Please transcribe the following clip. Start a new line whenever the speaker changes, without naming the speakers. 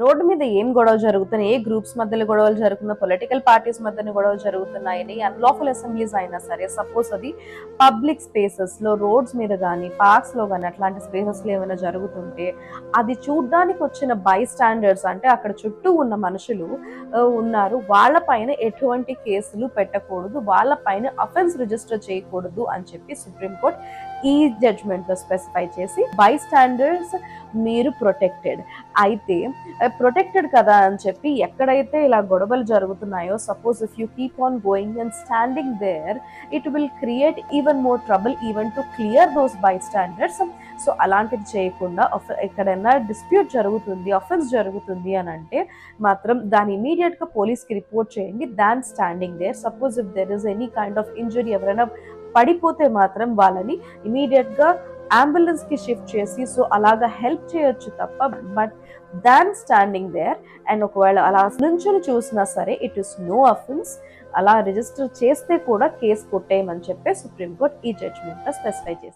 Road మీద ఏం గొడవ జరుగుతున్నాయి? ఏ గ్రూప్స్ మధ్యలో గొడవలు జరుగుతున్నాయి? పొలిటికల్ పార్టీస్ మధ్యన గొడవలు జరుగుతున్నాయని అన్లాఫుల్ అసెంబ్లీస్ అయినా సరే సపోజ్ అది పబ్లిక్ స్పేసెస్లో రోడ్స్ మీద కానీ పార్క్స్లో కానీ అట్లాంటి స్పేసెస్లో ఏమైనా జరుగుతుంటే అది చూడ్డానికి వచ్చిన బై స్టాండర్డ్స్ అంటే అక్కడ చుట్టూ ఉన్న మనుషులు ఉన్నారు. ఉన్నారు వాళ్ళపైన ఎటువంటి కేసులు పెట్టకూడదు. వాళ్ళపైన అఫెన్స్ రిజిస్టర్ చేయకూడదు అని చెప్పి సుప్రీంకోర్టు ఈ జడ్జ్మెంట్లో స్పెసిఫై చేసి బై స్టాండర్డ్స్ మీరు ప్రొటెక్టెడ్ అయితే eh, ప్రొటెక్టెడ్ కదా అని చెప్పి ఎక్కడైతే ఇలా గొడవలు జరుగుతున్నాయో suppose if you keep on going and standing there it will create even more trouble even to clear those bystanders so అలాంటివి చేయకుండా ఎక్కడైనా డిస్ప్యూట్ జరుగుతుంది అఫెన్స్ జరుగుతుంది అని అంటే మాత్రం దాన్ని ఇమీడియట్గా పోలీస్కి రిపోర్ట్ చేయండి don't standing there suppose if there is any kind of injury ఎవరైనా పడిపోతే మాత్రం వాళ్ళని ఇమీడియట్గా అంబులెన్స్కి షిఫ్ట్ చేసి సో అలాగా హెల్ప్ చేయొచ్చు తప్ప but than standing there and ఒకవేళ అలా నుంచొని చూసినా సరే ఇట్ ఇస్ నో అఫెన్స్ అలా రిజిస్టర్ చేస్తే కూడా కేసు కొట్టేయమని చెప్పి సుప్రీంకోర్టు ఈ జడ్జ్మెంట్ స్పెసిఫై చేసింది.